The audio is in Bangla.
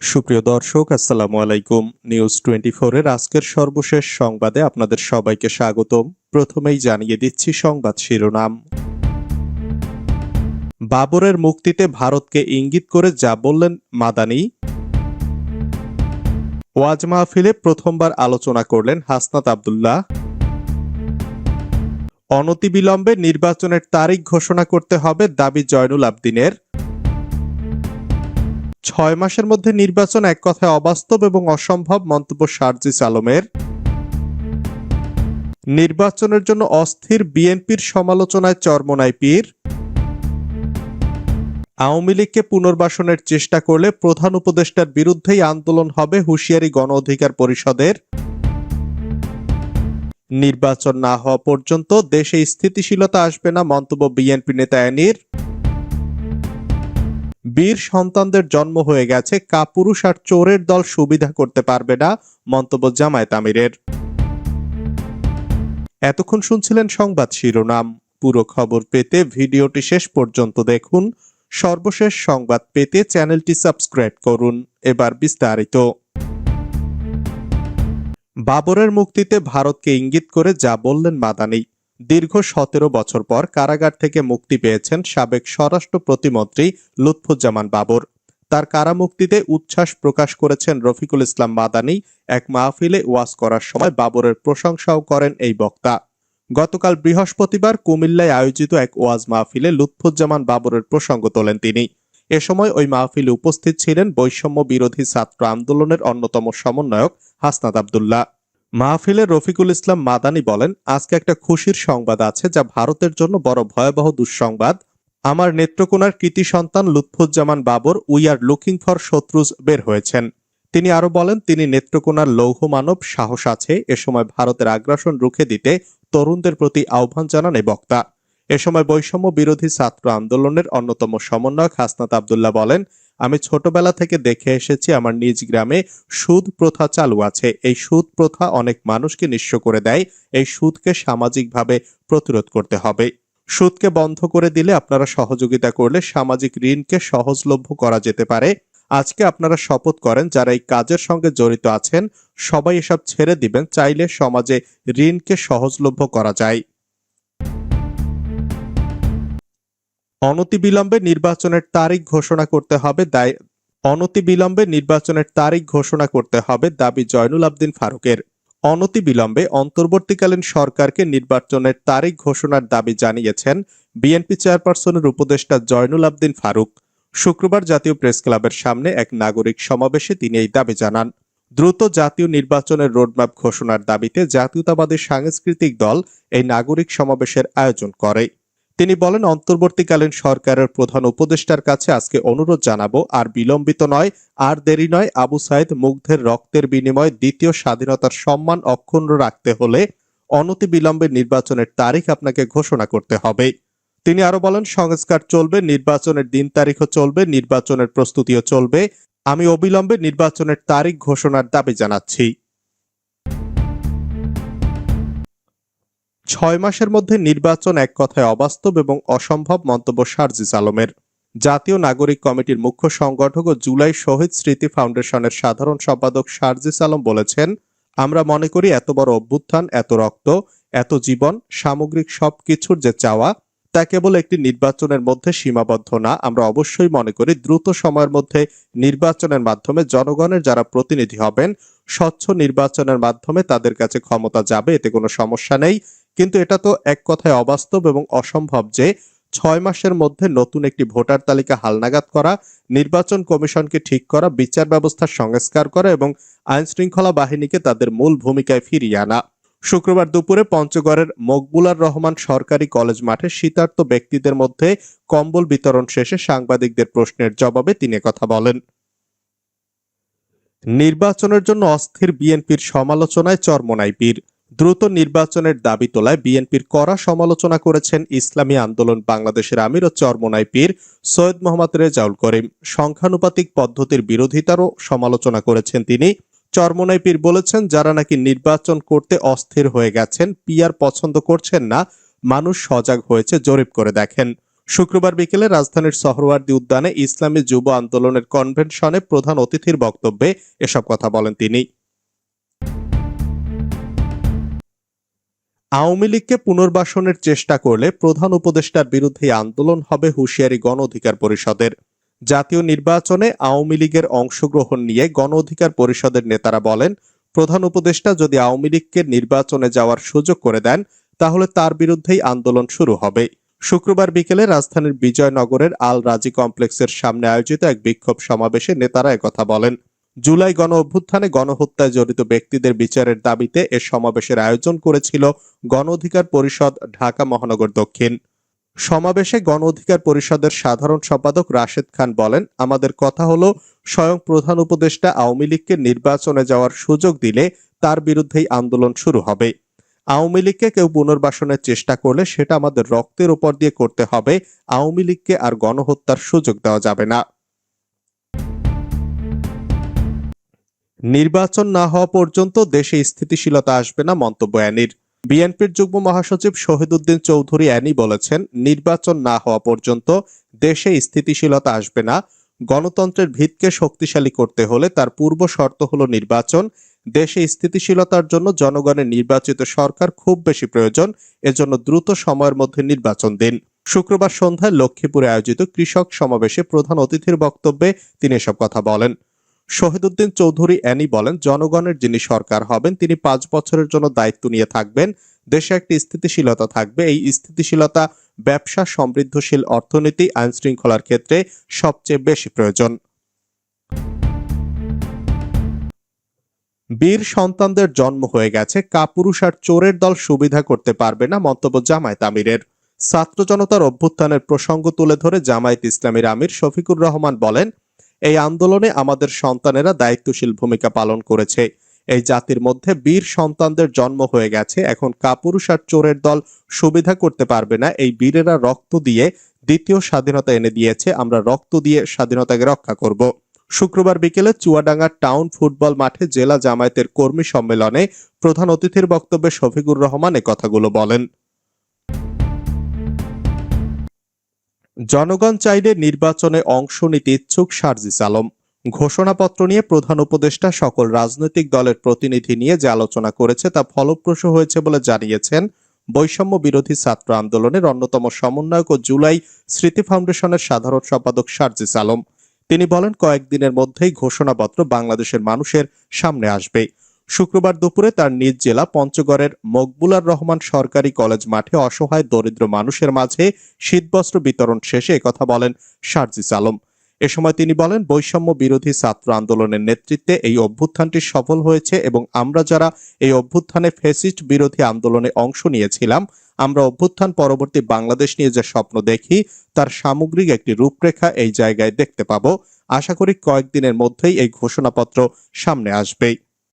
সুপ্রিয় দর্শক, আসসালামু আলাইকুম। নিউজ টোয়েন্টি এর আজকের সর্বশেষ সংবাদে আপনাদের সবাইকে স্বাগতম। প্রথমেই জানিয়ে দিচ্ছি সংবাদ শিরোনাম। বাবরের মুক্তিতে ভারতকে ইঙ্গিত করে যা বললেন মাদানি। ওয়াজ মাহফিলে প্রথমবার আলোচনা করলেন হাসনাত আবদুল্লাহ। অনতিবিলম্বে নির্বাচনের তারিখ ঘোষণা করতে হবে দাবি জয়নুল আবদিনের। ছয় মাসের মধ্যে নির্বাচন এক কথায় অবাস্তব এবং অসম্ভব মন্তব্য সার্জিস আলমের নির্বাচনের জন্য অস্থির বিএনপির সমালোচনায় চরমনায় পীর। আওয়ামী লীগকে পুনর্বাসনের চেষ্টা করলে প্রধান উপদেষ্টার বিরুদ্ধেই আন্দোলন হবে হুঁশিয়ারি গণ অধিকার পরিষদের। নির্বাচন না হওয়া পর্যন্ত দেশে স্থিতিশীলতা আসবে না মন্তব্য বিএনপি নেতা অ্যানির। বীর সন্তানদের জন্ম হয়ে গেছে, কাপুরুষ আর চোরের দল সুবিধা করতে পারবে না, মন্তব্য জামায়াত আমিরের। এতক্ষণ শুনছিলেন সংবাদ শিরোনাম। পুরো খবর পেতে ভিডিওটি শেষ পর্যন্ত দেখুন। সর্বশেষ সংবাদ পেতে চ্যানেলটি সাবস্ক্রাইব করুন। এবার বিস্তারিত। বাবরের মুক্তিতে ভারতকে ইঙ্গিত করে যা বললেন মাদানি। দীর্ঘ সতেরো বছর পর কারাগার থেকে মুক্তি পেয়েছেন সাবেক স্বরাষ্ট্র প্রতিমন্ত্রী লুৎফুজ্জামান বাবর। তার কারামুক্তিতে উচ্ছ্বাস প্রকাশ করেছেন রফিকুল ইসলাম মাদানি এক মাহফিলে ওয়াজ করার সময় বাবরের প্রশংসাও করেন এই বক্তা। গতকাল বৃহস্পতিবার কুমিল্লায় আয়োজিত এক ওয়াজ মাহফিলে লুৎফুজ্জামান বাবরের প্রসঙ্গ তোলেন তিনি। এ সময় ওই মাহফিলে উপস্থিত ছিলেন বৈষম্য বিরোধী ছাত্র আন্দোলনের অন্যতম সমন্বয়ক হাসনাত আবদুল্লাহ। মাহফিলে রফিকুল ইসলাম মাদানি বলেন, আজকে একটা খুশির সংবাদ আছে যা ভারতের জন্য বড় ভয়াবহ দুঃসংবাদ। আমার নেত্রকোনার কৃতি সন্তান Lutfuzzaman Babar we are looking for শত্রুজ বের হয়েছেন। তিনি আরও বলেন, তিনি নেত্রকোনার লৌহ মানব, সাহস আছে। এ সময় ভারতের আগ্রাসন রুখে দিতে তরুণদের প্রতি আহ্বান জানান এই বক্তা। এ সময় বৈষম্য বিরোধী ছাত্র আন্দোলনের অন্যতম সমন্বয়ক হাসনাত আবদুল্লাহ বলেন আমি ছোটবেলা থেকে দেখে এসেছি আমার নিজ গ্রামে সুদ প্রথা চালু আছে। এই সুদ প্রথা অনেক মানুষকে নিঃস্ব করে দেয়। এই সুদকে সামাজিকভাবে প্রতিরোধ করতে হবে। সুদকে বন্ধ করে দিলে আপনারা সহযোগিতা করলে সামাজিক ঋণকে সহজলভ্য করা যেতে পারে। আজকে আপনারা শপথ করেন, যারা এই কাজের সঙ্গে জড়িত আছেন, সবাই এসব ছেড়ে দিবেন, চাইলে সমাজে ঋণকে সহজলভ্য করা যায়। অনতিবিলম্বে নির্বাচনের তারিখ ঘোষণা করতে হবে দায় অনতিবিলম্বে নির্বাচনের তারিখ ঘোষণা করতে হবে দাবি জয়নুল আবদিন ফারুকের। অনতিবিলম্বে অন্তর্বর্তীকালীন সরকারকে নির্বাচনের তারিখ ঘোষণার দাবি জানিয়েছেন বিএনপি চেয়ারপারসনের উপদেষ্টা জয়নুল আবদিন ফারুক। শুক্রবার জাতীয় প্রেস ক্লাবের সামনে এক নাগরিক সমাবেশে তিনি এই দাবি জানান। দ্রুত জাতীয় নির্বাচনের রোডম্যাপ ঘোষণার দাবিতে জাতীয়তাবাদী সাংস্কৃতিক দল এই নাগরিক সমাবেশের আয়োজন করে। তিনি বলেন, অন্তর্বর্তীকালীন সরকারের প্রধান উপদেষ্টার কাছে আজকে অনুরোধ জানাব, আর বিলম্বিত নয়, আর দেরি নয়, আবু সাইদ মুগ্ধের রক্তের বিনিময়ে দ্বিতীয় স্বাধীনতার সম্মান অক্ষুণ্ণ রাখতে হলে অনতি বিলম্বে নির্বাচনের তারিখ আপনাকে ঘোষণা করতে হবে। তিনি আরও বলেন, সংস্কার চলবে, নির্বাচনের দিন তারিখও চলবে, নির্বাচনের প্রস্তুতিও চলবে। আমি অবিলম্বে নির্বাচনের তারিখ ঘোষণার দাবি জানাচ্ছি। ছয় মাসের মধ্যে নির্বাচন এক কথায় অবাস্তব এবং অসম্ভব মন্তব্য সার্জিস আলমের। জাতীয় নাগরিক কমিটির মুখ্য সংগঠক ও জুলাই শহীদ স্মৃতি ফাউন্ডেশনের সাধারণ সম্পাদক সার্জিস আলম বলেছেন, আমরা মনে করি এত বড় অভ্যুত্থান, এত রক্ত, এত জীবন, সামগ্রিক সবকিছুর যে চাওয়া, তা কেবল একটি নির্বাচনের মধ্যে সীমাবদ্ধ না। আমরা অবশ্যই মনে করি দ্রুত সময়ের মধ্যে নির্বাচনের মাধ্যমে জনগণের যারা প্রতিনিধি হবেন, স্বচ্ছ নির্বাচনের মাধ্যমে তাদের কাছে ক্ষমতা যাবে, এতে কোনো সমস্যা নেই। কিন্তু এটা তো এক কথায় অবাস্তব এবং অসম্ভব যে ছয় মাসের মধ্যে নতুন একটি ভোটার তালিকা হালনাগাদ করা, নির্বাচন কমিশনকে ঠিক করা, বিচার ব্যবস্থার সংস্কার করা এবং আইন শৃঙ্খলা বাহিনীকে তাদের মূল ভূমিকায় ফিরিয়ে আনা। শুক্রবার দুপুরে পঞ্চগড়ের মকবুলার রহমান সরকারি কলেজ মাঠে শীতার্ত ব্যক্তিদের মধ্যে কম্বল বিতরণ শেষে সাংবাদিকদের প্রশ্নের জবাবে তিনি কথা বলেন। নির্বাচনের জন্য অস্থির বিএনপির সমালোচনায় চরমনাই পীর। দ্রুত নির্বাচনের দাবি তোলায় বিএনপির কড়া সমালোচনা করেছেন ইসলামী আন্দোলন বাংলাদেশের আমির ও চরমনাই পীর সৈয়দ মোহাম্মদ রেজাউল করিম। সংখ্যানুপাতিক পদ্ধতির বিরোধিতারও সমালোচনা করেছেন তিনি। চরমনাই পীর বলেছেন, যারা নাকি নির্বাচন করতে অস্থির হয়ে গেছেন পিয়ার পছন্দ করছেন না, মানুষ সজাগ হয়েছে, জরিপ করে দেখেন। শুক্রবার বিকেলে রাজধানীর সহরওয়ার্দী উদ্যানে ইসলামী যুব আন্দোলনের কনভেনশনে প্রধান অতিথির বক্তব্যে এসব কথা বলেন তিনি। আওয়ামী লীগকে পুনর্বাসনের চেষ্টা করলে প্রধান উপদেষ্টার বিরুদ্ধে আন্দোলন হবে হুঁশিয়ারি গণ অধিকার পরিষদের। জাতীয় নির্বাচনে আওয়ামী লীগের অংশগ্রহণ নিয়ে গণ অধিকার পরিষদের নেতারা বলেন, প্রধান উপদেষ্টা যদি আওয়ামী লীগকে নির্বাচনে যাওয়ার সুযোগ করে দেন, তাহলে তার বিরুদ্ধেই আন্দোলন শুরু হবে। শুক্রবার বিকেলে রাজধানীর বিজয়নগরের আল রাজি কমপ্লেক্সের সামনে আয়োজিত এক বিক্ষোভ সমাবেশে নেতারা একথা বলেন। জুলাই গণ অভ্যুত্থানে গণহত্যায় জড়িত ব্যক্তিদের বিচারের দাবিতে এ সমাবেশের আয়োজন করেছিল গণ অধিকার পরিষদ ঢাকা মহানগর দক্ষিণ। সমাবেশে গণ অধিকার পরিষদের সাধারণ সম্পাদক রাশেদ খান বলেন, আমাদের কথা হলো, স্বয়ং প্রধান উপদেষ্টা আওয়ামী লীগকে নির্বাচনে যাওয়ার সুযোগ দিলে তার বিরুদ্ধেই আন্দোলন শুরু হবে। আওয়ামী লীগকে কেউ পুনর্বাসনের চেষ্টা করলে সেটা আমাদের রক্তের উপর দিয়ে করতে হবে। আওয়ামী লীগকে আর গণহত্যার সুযোগ দেওয়া যাবে না। নির্বাচন না হওয়া পর্যন্ত দেশে স্থিতিশীলতা আসবে না, মন্তব্য অ্যানির। বিএনপির যুগ্ম মহাসচিব শহীদুদ্দিন চৌধুরী অ্যানি বলেছেন, নির্বাচন না হওয়া পর্যন্ত দেশে স্থিতিশীলতা আসবে না। গণতন্ত্রের ভিতকে শক্তিশালী করতে হলে তার পূর্ব শর্ত হলো নির্বাচন। দেশে স্থিতিশীলতার জন্য জনগণের নির্বাচিত সরকার খুব বেশি প্রয়োজন। এজন্য দ্রুত সময়ের মধ্যে নির্বাচন দিন। শুক্রবার সন্ধ্যায় লক্ষ্মীপুরে আয়োজিত কৃষক সমাবেশে প্রধান অতিথির বক্তব্যে তিনি এসব কথা বলেন। শহীদুদ্দিন চৌধুরী অ্যানি বলেন, জনগণের যিনি সরকার হবেন, তিনি পাঁচ বছরের জন্য দায়িত্ব নিয়ে থাকবেন। দেশে একটি স্থিতিশীলতা থাকবে। এই স্থিতিশীলতা ব্যবসা, সমৃদ্ধশীল অর্থনীতি আইন শৃঙ্খলার ক্ষেত্রে সবচেয়ে বেশি প্রয়োজন। বীর সন্তানদের জন্ম হয়ে গেছে। কাপুরুষ আর চোরের দল সুবিধা করতে পারবে না, মন্তব্য জামায়াত আমিরের। ছাত্র জনতার অভ্যুত্থানের প্রসঙ্গ তুলে ধরে জামায়াত ইসলামীর আমির শফিকুর রহমান বলেন এই আন্দোলনে আমাদের সন্তানেরা দায়িত্বশীল ভূমিকা পালন করেছে। এই জাতির মধ্যে বীর সন্তানদের জন্ম হয়ে গেছে। এখন কাপুরুষ আর চোরের দল সুবিধা করতে পারবে না। এই বীরেরা রক্ত দিয়ে দ্বিতীয় স্বাধীনতা এনে দিয়েছে। আমরা রক্ত দিয়ে স্বাধীনতাকে রক্ষা করব। শুক্রবার বিকেলে চুয়াডাঙ্গা টাউন ফুটবল মাঠে জেলা জামায়াতের কর্মী সম্মেলনে প্রধান অতিথির বক্তব্যে শফিকুর রহমান এ কথাগুলো বলেন। জনগণ চাইলে নির্বাচনে অংশ নিতে ইচ্ছুক সার্জিস আলম। ঘোষণাপত্র নিয়ে প্রধান উপদেষ্টা সকল রাজনৈতিক দলের প্রতিনিধি নিয়ে যে আলোচনা করেছে তা ফলপ্রসূ হয়েছে বলে জানিয়েছেন বৈষম্য বিরোধী ছাত্র আন্দোলনের অন্যতম সমন্বয়ক ও জুলাই স্মৃতি ফাউন্ডেশনের সাধারণ সম্পাদক সার্জিস আলম। তিনি বলেন, কয়েকদিনের মধ্যেই ঘোষণাপত্র বাংলাদেশের মানুষের সামনে আসবে। শুক্রবার দুপুরে তার নিজ জেলা পঞ্চগড়ের মকবুলার রহমান সরকারি কলেজ মাঠে অসহায় দরিদ্র মানুষের মাঝে শীতবস্ত্র বিতরণ শেষে একথা বলেন সার্জিস আলম। এ সময় তিনি বলেন, বৈষম্য বিরোধী ছাত্র আন্দোলনের নেতৃত্বে এই অভ্যুত্থানটি সফল হয়েছে এবং আমরা যারা এই অভ্যুত্থানে ফেসিস্ট বিরোধী আন্দোলনে অংশ নিয়েছিলাম, আমরা অভ্যুত্থান পরবর্তী বাংলাদেশ নিয়ে যে স্বপ্ন দেখি, তার সামগ্রিক একটি রূপরেখা এই জায়গায় দেখতে পাবো। আশা করি কয়েকদিনের মধ্যেই এই ঘোষণাপত্র সামনে আসবেই।